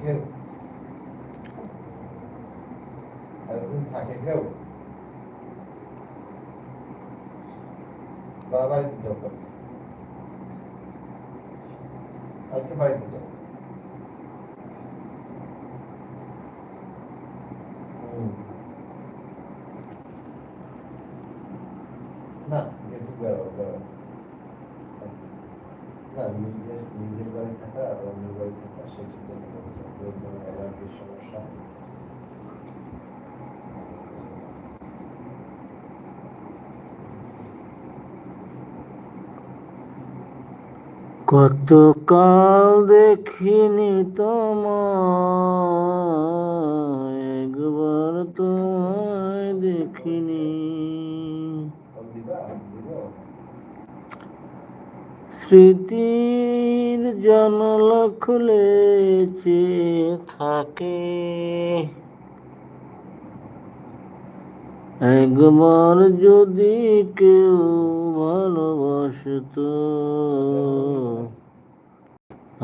কেউ। এতদিন থাকে কেউ। বা বাড়িতে যাও কালকে। কালকে বাড়িতে যাও হুম। না গেছি বেড়াবো বেড়াবো না নিজের নিজের বাড়ি থাকা আর অন্যের বাড়ি থাকা সেটার জন্য বলছে এই ধরনের অ্যালার্জির সমস্যা কতকাল দেখিনি তোমায় একবার তোমায় দেখিনি। কল স্মৃতির জানালা খুলেছে থাকে। একবার যদি কেউ ভালোবাসতো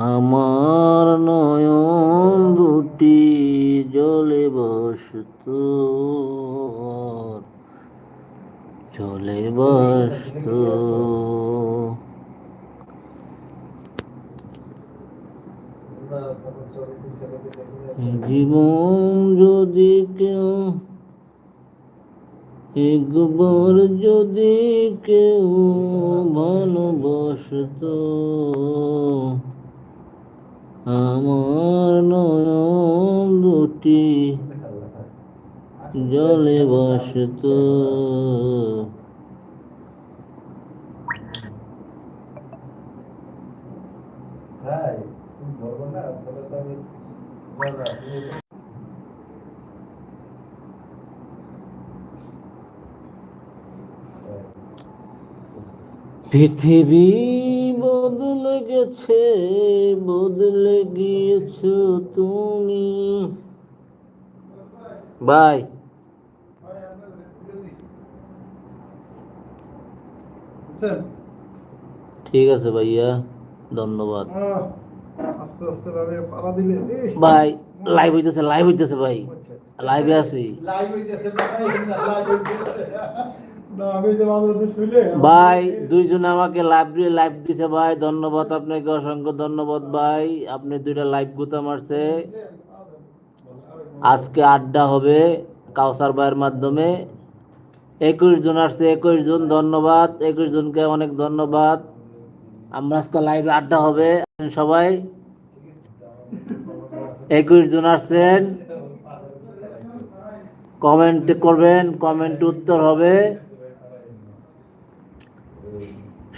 আমার নয়ন দুটি জলে বসতো চলে বসতো। জীবন যদি কেউ একবার যদি কেউ ভালোবাসত আমার নয়ন দুটি জলে বসত তাই তুমি বলব না তাহলে তো আমি না না তুমি পৃথিবী বদলে গেছে বদলে গিয়েছ তুমি। বাই। ঠিক আছে ভাইয়া ধন্যবাদ। আহ, আস্তে আস্তে ভাবে পাড়া দিলে ভাই লাইভ হইতেছে লাইভ হইতেছে ভাই। আচ্ছা, আচ্ছা। লাইভে আছি। লাইভ হইতেছে লাইভ হইতেছে। ভাই, দুইজন আমাকে লাইভ লাইভ দিছে ভাই। ধন্যবাদ আপনাকে, অসংখ্য ধন্যবাদ ভাই। আপনি দুইটা লাইভ গুতা মারছে। আজকে আড্ডা হবে কাউসার ভাইয়ের মাধ্যমে। একুশ জন আসছে, একুশ জন, ধন্যবাদ। একুশ জনকে অনেক ধন্যবাদ। আমরা আজকে লাইভে আড্ডা হবে। সবাই। একুশ জন আসছেন। কমেন্ট করবেন, কমেন্ট উত্তর হবে।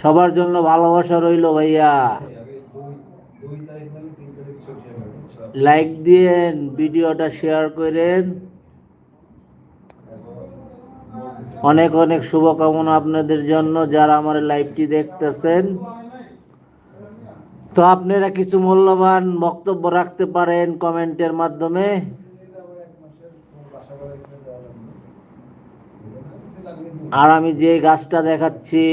সবার জন্য ভালোবাসা রইল ভাইয়া? লাইক দিয়েন, ভিডিওটা শেয়ার করেন। অনেক অনেক শুভকামনা আপনাদের জন্য যারা আমার লাইভটি দেখতেছেন। তো আপনারা কিছু মূল্যবান বক্তব্য রাখতে পারেন কমেন্টের মাধ্যমে। আর আমি যে গাছটা দেখাচ্ছি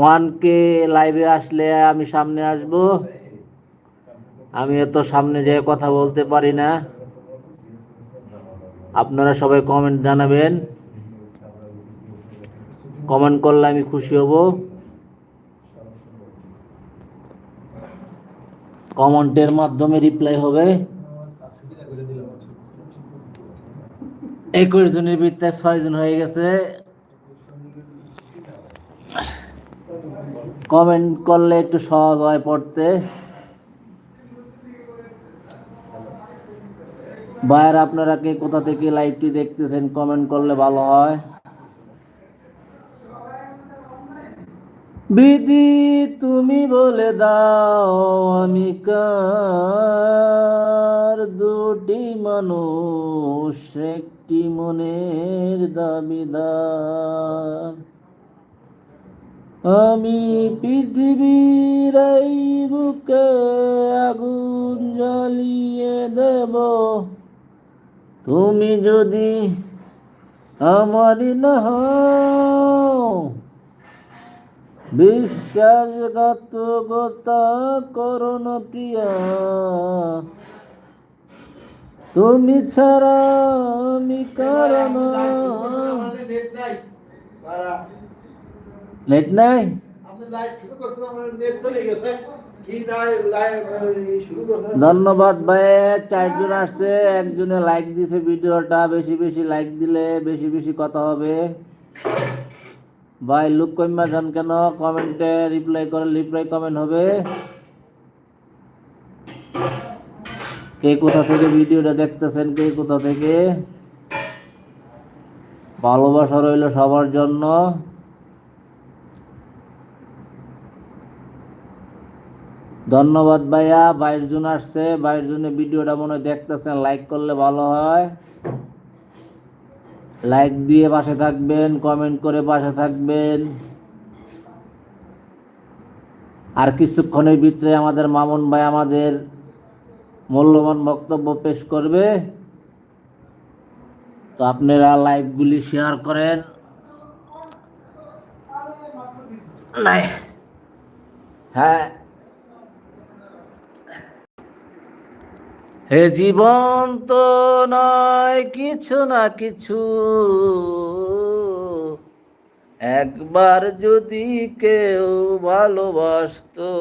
ওয়ান কে লাইভে আসলে আমি সামনে আসব। আমি এত সামনে যেয়ে কথা বলতে পারি না। আপনারা সবাই কমেন্ট জানাবেন। কমেন্ট করলে আমি খুশি হব। কমেন্টের মাধ্যমে রিপ্লাই হবে। একুশ জনের ভিতরে ছয় জন হয়ে গেছে। কমেন্ট করলে একটু সহজ হয় পড়তে। ভাইয়ের, আপনারা কে, কোথা থেকে লাইভটি দেখতেছেন, কমেন্ট করলে ভালো হয়। বিধি তুমি বলে দাও, আমি কার? দুটি মানুষ, একটি মনের দাবিদার। আমি পৃথিবীর এই বুকে আগুন জ্বালিয়ে দেব। তুমি যদি আমারই না বিশ্বাসঘাতকতা করো না প্রিয়া। তুমি ছাড়া আমি কারণ নেট নাই ধন্যবাদ ভাই চারজন আসছে একজনে লাইক দিছে ভিডিওটা বেশি বেশি লাইক দিলে বেশি বেশি কথা হবে। ভাই লুক কইমা যান কেন? কমেন্টে রিপ্লাই করে রিপ্লাই কমেন্ট হবে। কে কোথা থেকে ভিডিওটা দেখতেছেন কে কোথা থেকে? ভালোবাসা রইল সবার জন্য। ধন্যবাদ ভাইয়া বাইরের জন আসছে বাইরের জন্য ভিডিওটা মনে হয় দেখতেছেন লাইক করলে ভালো হয়। লাইক দিয়ে পাশে থাকবেন কমেন্ট করে পাশে থাকবেন। আর কিছুক্ষণের ভিতরে আমাদের মামুন ভাই আমাদের মূল্যবান বক্তব্য পেশ করবে। তো আপনারা লাইভগুলি শেয়ার করেন। হ্যাঁ। হে জীবন তো নয় কিছু না কিছু। একবার যদি কেউ ভালোবাসতো,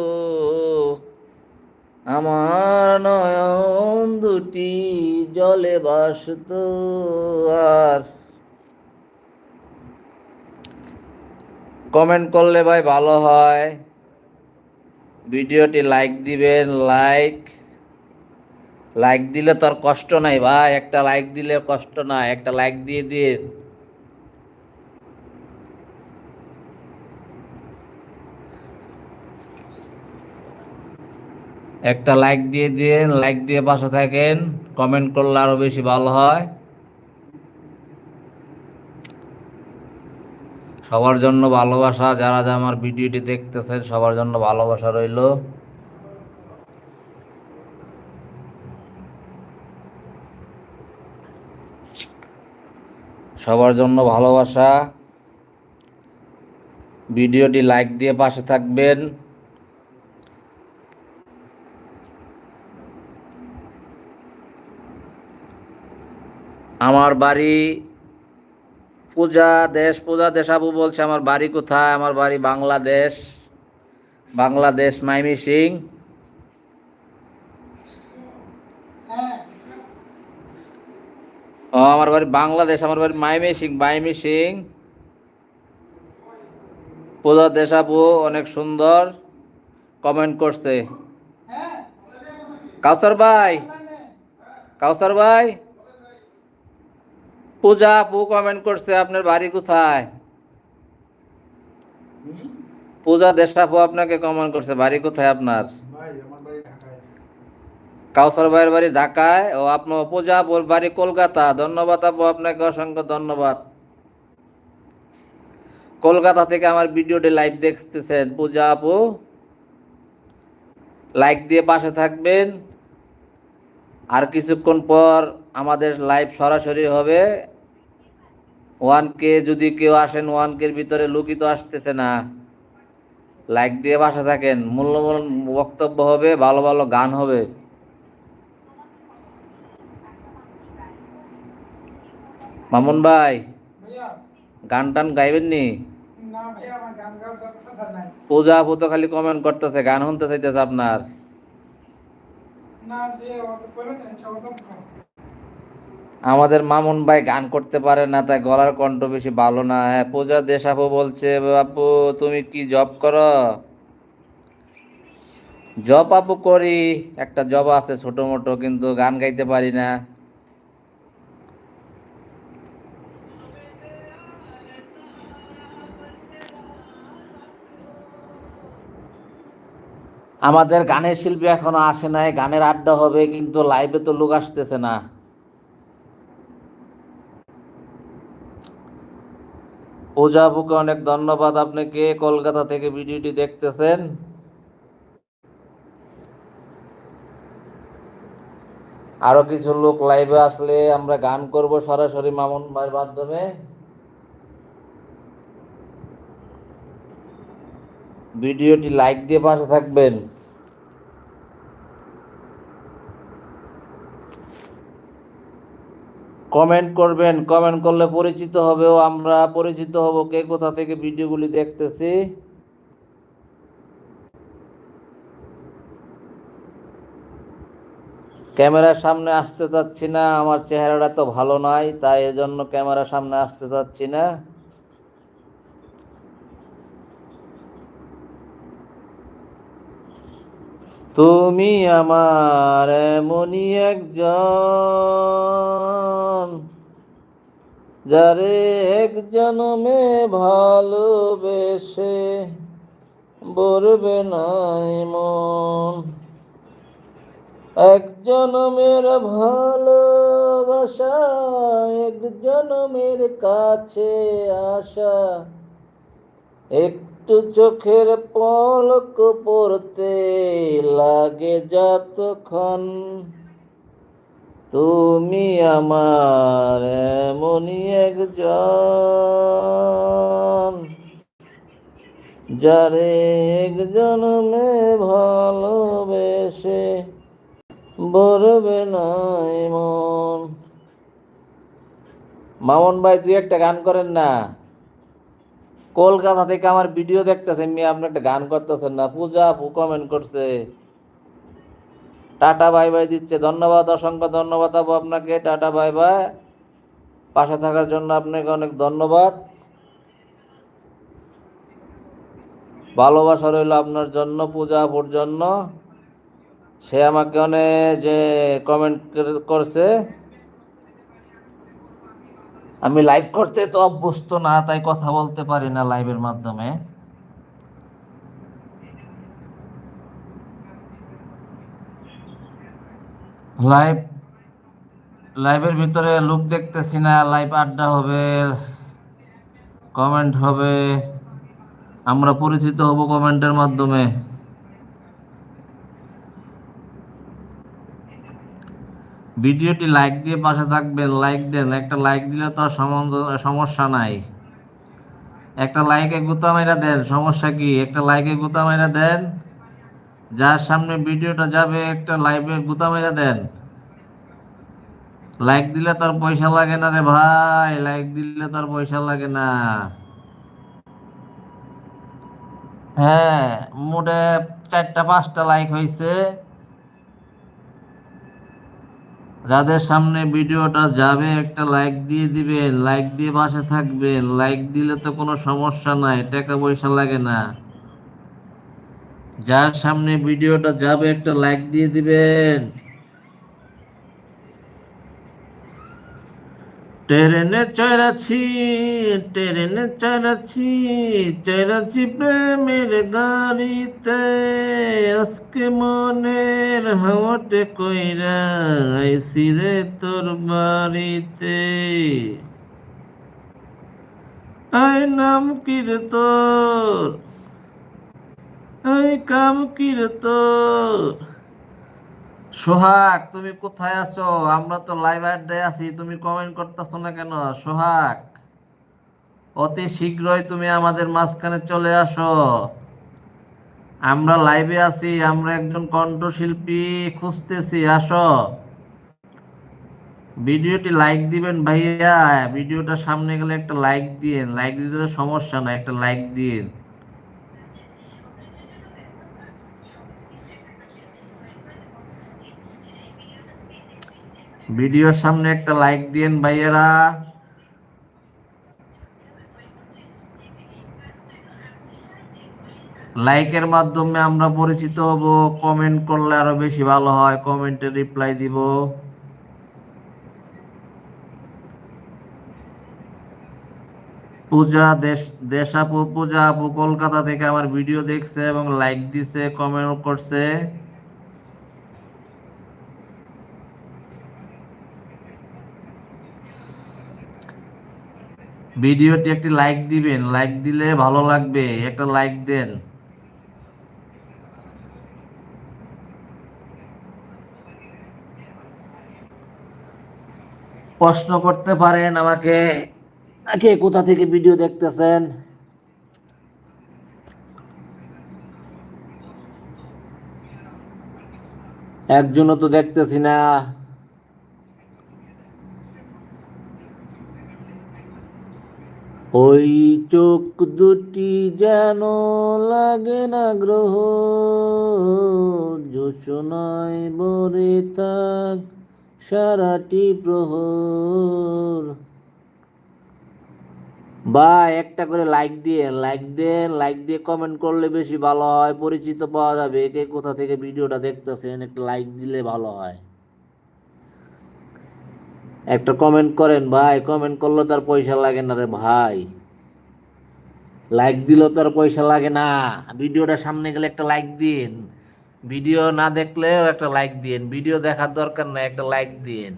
আমার নয়ন দুটি জলে বাসত আর কমেন্ট করলে ভাই ভালো হয়। ভিডিওটি লাইক দিবেন লাইক লাইক দিলে তো আর কষ্ট নাই ভাই। একটা লাইক দিলে কষ্ট নাই একটা লাইক দিয়ে দিয়ে। একটা লাইক দিয়ে দিয়ে লাইক দিয়ে পাশে থাকেন কমেন্ট করলে আরও বেশি ভালো হয়। সবার জন্য ভালোবাসা, যারা যা আমার ভিডিওটি দেখতেছেন, সবার জন্য ভালোবাসা রইল। সবার জন্য ভালোবাসা। ভিডিওটি লাইক দিয়ে পাশে থাকবেন। আমার বাড়ি পূজা দেশ, পূজা দেশাবু বলছে, আমার বাড়ি কোথায়? আমার বাড়ি বাংলাদেশ বাংলাদেশ, মাইমি সিং। ও, আমার বাড়ি বাংলাদেশ, আমার বাড়ি মাইমি সিং মাইমি সিং। পূজা দেশাবু অনেক সুন্দর কমেন্ট করছে। কাউসার ভাই কাউসার ভাই। পূজা আপু কমেন্ট করছে, আপনার বাড়ি কোথায়? পূজা দেশাপু আপনাকে কমেন্ট করছে, বাড়ি কোথায় আপনার ভাই আমার বাড়ি ঢাকায় কাউসার ভাইয়ের বাড়ি ঢাকায় ও আপনার পূজা আপুর বাড়ি কলকাতা। ধন্যবাদ আপু আপনাকে অসংখ্য ধন্যবাদ। কলকাতা থেকে আমার ভিডিওটি লাইভ দেখতেছেন। পূজা আপু, লাইক দিয়ে পাশে থাকবেন। আর কিছুক্ষণ পর আমাদের লাইভ সরাসরি হবে। ওয়ান কে, যদি কেউ আসেন, ওয়ান কের ভিতরে লুকিত আসতেছে না। লাইক দিয়ে পাশে থাকেন। মূল্যবান বক্তব্য হবে, ভালো ভালো গান হবে। মামুন ভাই গান টান গাইবেন নি পূজা আপু তো খালি কমেন্ট করতেছে গান শুনতে চাইতেছে আপনার। আমাদের মামুন ভাই গান করতে পারে না তাই গলার কণ্ঠ বেশি ভালো না। হ্যাঁ পূজা দেশ আপু বলছে আপু তুমি কি জব করো? জব আপু করি একটা জব আছে ছোট মোটো কিন্তু গান গাইতে পারি না। আমাদের গানের শিল্পী এখনও আসে নাই, গানের আড্ডা হবে, কিন্তু লাইভে তো লোক আসতেছে না। আপুকে অনেক ধন্যবাদ আপনাকে কলকাতা থেকে ভিডিওটি দেখতেছেন? আরও কিছু লোক লাইভে আসলে আমরা গান করব সরাসরি মামুন ভাইয়ের মাধ্যমে। ভিডিওটি লাইক দিয়ে পাশে থাকবেন। কমেন্ট করবেন, কমেন্ট করলে পরিচিত হবে ও আমরা পরিচিত হব কে কোথা থেকে ভিডিওগুলি দেখতেছি। ক্যামেরার সামনে আসতে চাচ্ছি না, আমার চেহারাটা তো ভালো নয় তাই এজন্য ক্যামেরার সামনে আসতে চাচ্ছি না। তুমি আমার এমনই একজন, যারে এক জনমে ভালোবেসে বলবে নাই মন। এক জনমের ভালোবাসা এক জনমের কাছে আসা একটু চোখের পলক পড়তে লাগে যতক্ষণ। তুমি আমার এমনই একজন, যারে এক জনমে ভালোবেসে বলবে নাই মন। মামুন ভাই, দুই একটা গান করেন না। কলকাতা থেকে আমার ভিডিও দেখতেছেন নিয়ে আপনি একটা গান করতেছেন না, পূজা আপু কমেন্ট করছে। টাটা বাই বাই দিচ্ছে। ধন্যবাদ, অসংখ্য ধন্যবাদ আপু আপনাকে। টাটা বাই বাই পাশে থাকার জন্য আপনাকে অনেক ধন্যবাদ। ভালোবাসা রইল আপনার জন্য, পূজা আপুর জন্য। সে আমাকে অনেক যে কমেন্ট করছে। আমি লাইভ করতে তো অভ্যস্ত না, তাই কথা বলতে পারি না লাইভের মাধ্যমে। লাইভ লাইভের ভিতরে লুক দেখতেছি না লাইভ আড্ডা হবে কমেন্ট হবে। আমরা পরিচিত হব কমেন্টের মাধ্যমে। ভিডিওটি লাইক দিয়ে পাশে থাকবেন, লাইক দেন। একটা লাইক দিলে তো আর সমস্যা নাই। একটা লাইকে গুতা মাইরা দেন, সমস্যা কি? একটা লাইকে গুতা মাইরা দেন, যার সামনে ভিডিওটা যাবে, একটা লাইভে গুতা মাইরা দেন। লাইক দিলে তার পয়সা লাগে না রে ভাই, লাইক দিলে তার পয়সা লাগে না। হ্যাঁ মোটে চারটা, পাঁচটা লাইক হয়েছে যাদের সামনে ভিডিওটা যাবে, একটা লাইক দিয়ে দিবে লাইক দিয়ে বাসে থাকবে। লাইক দিলে তো কোনো সমস্যা নাই, টাকা পয়সা লাগে না। যার সামনে ভিডিওটা যাবে, একটা লাইক দিয়ে দিবেন। ট্রেনে চড়াচ্ছি ট্রেনে চড়াচ্ছি চড়াচ্ছি প্রেমের গাড়িতে। আজকে মনের হাওয়াটে কইরা আইসি রে তোর বাড়িতে। আই নাম কির তোর আই কাম কি রে তোর সোহাগ, তুমি কোথায় আছো? আমরা তো লাইভ আড্ডায় আছি, তুমি কমেন্ট করতেছো না কেন? সোহাগ, অতি শীঘ্রই তুমি আমাদের মাঝখানে চলে আসো। আমরা লাইভে আছি, আমরা একজন কণ্ঠশিল্পী, খুঁজতেছি, আসো। ভিডিওটি লাইক দিবেন ভাইয়া, ভিডিওটা সামনে গেলে একটা লাইক দিন লাইক দিতে সমস্যা না একটা লাইক দিন ভিডিওর সামনে একটা লাইক দিন ভাইয়েরা। লাইকের মাধ্যমে আমরা পরিচিত হব। কমেন্ট করলে আরও বেশি ভালো হয়। কমেন্টে রিপ্লাই দিব। পূজা দেশ দেশ আপু পূজা আপু কলকাতা থেকে আমার ভিডিও দেখছে এবং লাইক দিছে কমেন্ট করছে। ভিডিওটি একটি লাইক দিবেন, লাইক দিলে ভালো লাগবে, একটা লাইক দেন। প্রশ্ন করতে পারেন আমাকে, কে কোথা থেকে ভিডিও দেখতেছেন? একজনও তো দেখতেছি না। ওই চোখ দুটি যেন লাগে না গ্রহ যোচনায় বরে থাক সারাটি প্রহর। বা একটা করে লাইক দিয়ে লাইক দিয়ে লাইক দিয়ে কমেন্ট করলে বেশি ভালো হয়, পরিচিত পাওয়া যাবে, কে কোথা থেকে ভিডিওটা দেখতেছেন, একটা লাইক দিলে ভালো হয়। একটা কমেন্ট করেন, ভাই কমেন্ট করলে তার পয়সা লাগে না রে ভাই। লাইক দিলেও তার পয়সা লাগে না। ভিডিওটা সামনে গেলে একটা লাইক দিন। ভিডিও না দেখলেও একটা লাইক দিন। ভিডিও দেখার দরকার নাই, একটা লাইক দিন।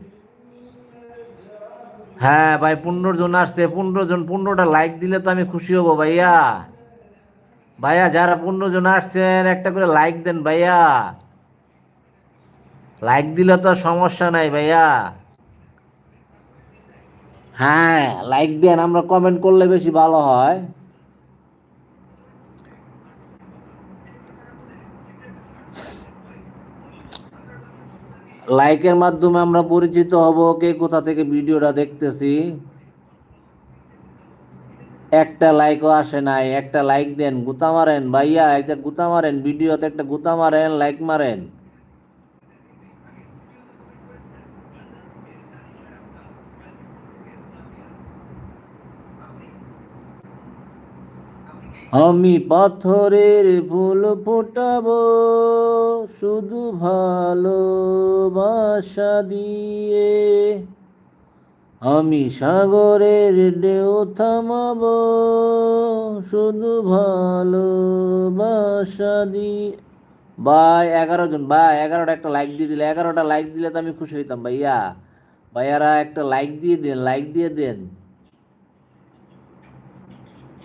হ্যাঁ ভাই, পনেরো জন আসছে, পনেরো জন, পনেরোটা লাইক দিলে তো আমি খুশি হব, ভাইয়া। ভাইয়া, যারা পনেরো জন আসছেন, একটা করে লাইক দেন, ভাইয়া। লাইক দিলে তো সমস্যা নাই, ভাইয়া। হ্যাঁ লাইক দেন, আমরা কমেন্ট করলে বেশি ভালো হয়। লাইকের মাধ্যমে আমরা পরিচিত হব, কে কোথা থেকে ভিডিওটা দেখতেছি। একটা লাইকও আসে নাই, একটা লাইক দেন, গুতা মারেন, ভাইয়া একটা গুতা মারেন, ভিডিওতে একটা গুতা মারেন লাইক মারেন। আমি পাথরের ফুল ফোটাবো, শুধু ভালোবাসা দিয়ে। আমি সাগরের ঢেউ থামাবো, শুধু ভালোবাসা দিয়ে। ভাই, এগারো জন, ভাই, এগারোটা একটা লাইক দিয়ে দিলে, এগারোটা লাইক দিলে তো আমি খুশি হইতাম, ভাইয়া। ভাইয়ারা একটা লাইক দিয়ে দেন লাইক দিয়ে দেন।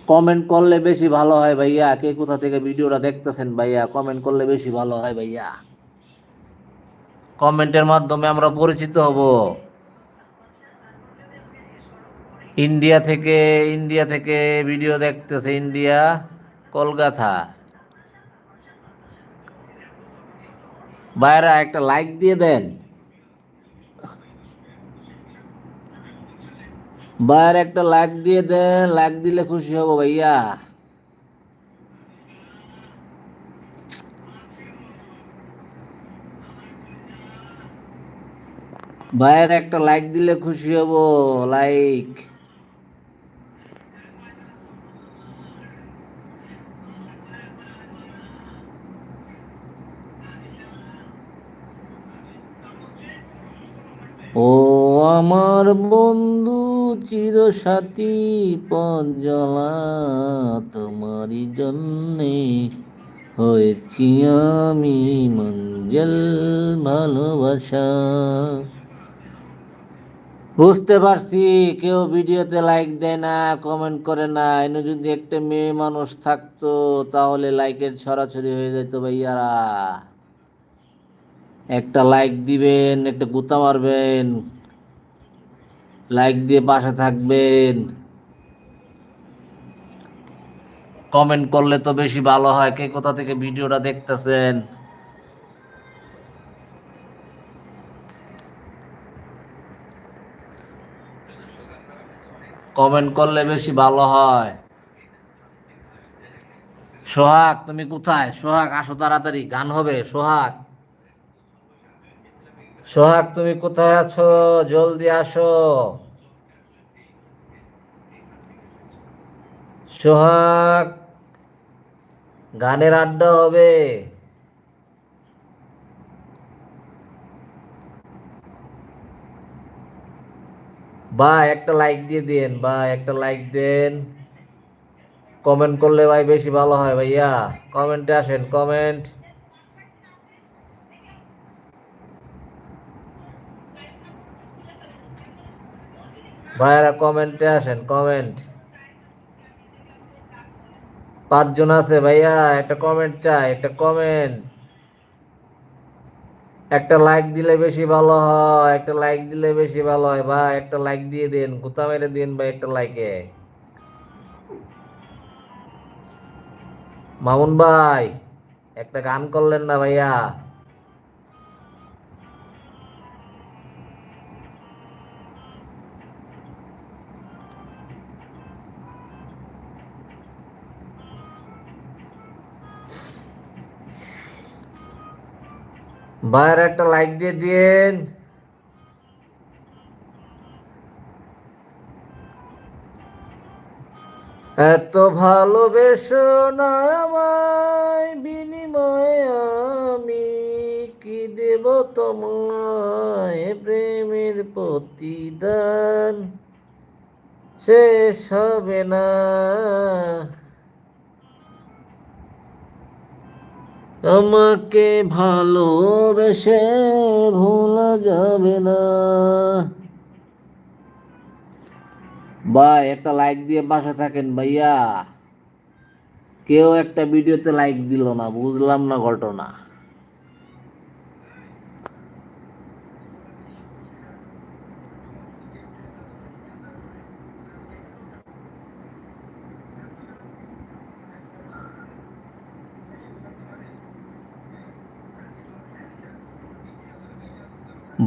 কমেন্ট করলে বেশি ভালো হয় ভাইয়া। কে কোথা থেকে ভিডিওটা দেখতেছেন ভাইয়া? কমেন্ট করলে বেশি ভালো হয় ভাইয়া। কমেন্টের মাধ্যমে আমরা পরিচিত হব। ইন্ডিয়া থেকে ইন্ডিয়া থেকে ভিডিও দেখতেছে ইন্ডিয়া কলকাতা। ভাইরা, একটা লাইক দিয়ে দেন। ভাইয়ের একটা লাইক দিয়ে দেন লাইক দিলে খুশি হব ভাইয়া। ভাইয়ের একটা লাইক দিলে খুশি হব, লাইক। ও আমার বন্ধু। চির সাথী পঞ্জলা তোমারই জন্যে হয়েছি আমি মঞ্জল ভালোবাসা। বুঝতে পারছি, কেউ ভিডিওতে লাইক দেয় না কমেন্ট করে না। এনে যদি একটা মেয়ে মানুষ থাকতো, তাহলে লাইকের ছড়াছড়ি হয়ে যেত ভাইয়ারা। একটা লাইক দিবেন, একটা গুতা মারবেন। লাইক দিয়ে পাশে থাকবেন। কমেন্ট করলে তো বেশি ভালো হয়, কে কোথা থেকে ভিডিওটা দেখতেছেন? কমেন্ট করলে বেশি ভালো হয়। সোহাগ, তুমি কোথায়? সোহাগ, আসো তাড়াতাড়ি, গান হবে, সোহাগ। সোহাগ, তুমি কোথায় আছো? জলদি আসো। সোহাগ, গানের আড্ডা হবে। ভাই, একটা লাইক দিয়ে দেন ভাই, একটা লাইক দেন। কমেন্ট করলে ভাই বেশি ভালো হয় ভাইয়া। কমেন্টে আসেন কমেন্ট ভাইয়ারা, কমেন্টে আসেন, কমেন্ট। পাঁচজন আছে ভাইয়া, একটা কমেন্ট চাই, একটা কমেন্ট। একটা লাইক দিলে বেশি ভালো হয়, একটা লাইক দিলে বেশি ভালো হয়। ভাই, একটা লাইক দিয়ে দিন, গুতা মেরে দিন ভাই একটা লাইকে। মামুন ভাই, একটা গান করলেন না ভাইয়া। ভাইয়ের একটা লাইক দিয়ে দিন এত ভালোবেসো না আমায়, বিনিময়ে আমি কি দেব তোমায় প্রেমের প্রতিদান? শেষ হবে না। আমাকে ভালোবেসে ভোলা যাবে না। ভাই, একটা লাইক দিয়ে বাসা থাকেন ভাইয়া। কেউ একটা ভিডিওতে লাইক দিল না, বুঝলাম না ঘটনা।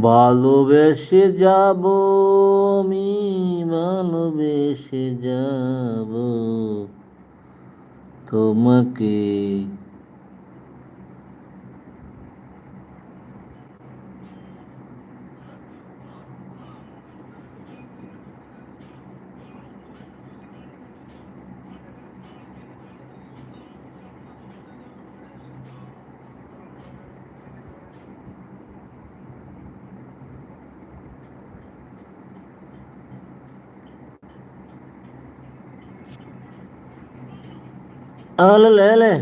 ভালোবেসে যাব আমি ভালোবেসে যাব। তোমাকে আলে লেলে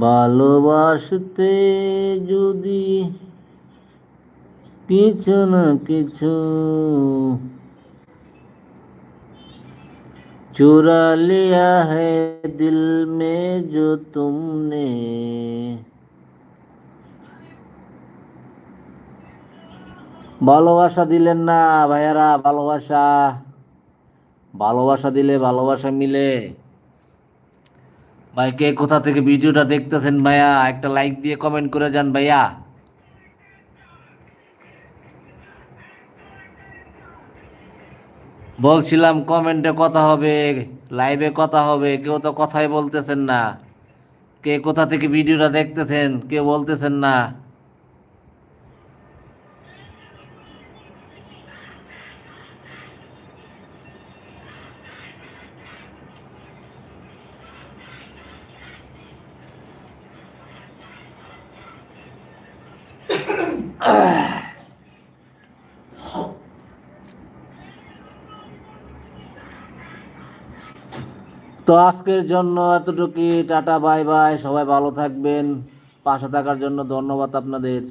ভালোবাসতে যদি কিছু না কিছু चुरा लिया है दिल में जो तुमने ভালোবাসা দিলেন না ভাইয়ারা ভালোবাসা ভালোবাসা দিলে ভালোবাসা মিলে। ভাই, কে কোথা থেকে ভিডিওটা দেখতেছেন ভাইয়া? একটা লাইক দিয়ে কমেন্ট করে যান ভাইয়া। বলছিলাম কমেন্টে কথা হবে লাইভে কথা হবে, কেউ তো কথাই বলতেছেন না। কে কোথা থেকে ভিডিওটা দেখতেছেন, কেউ বলতেছেন না। তো আজকের জন্য এতটুকুই, টাটা, বাই বাই, সবাই ভালো থাকবেন, পাশে থাকার জন্য ধন্যবাদ আপনাদের।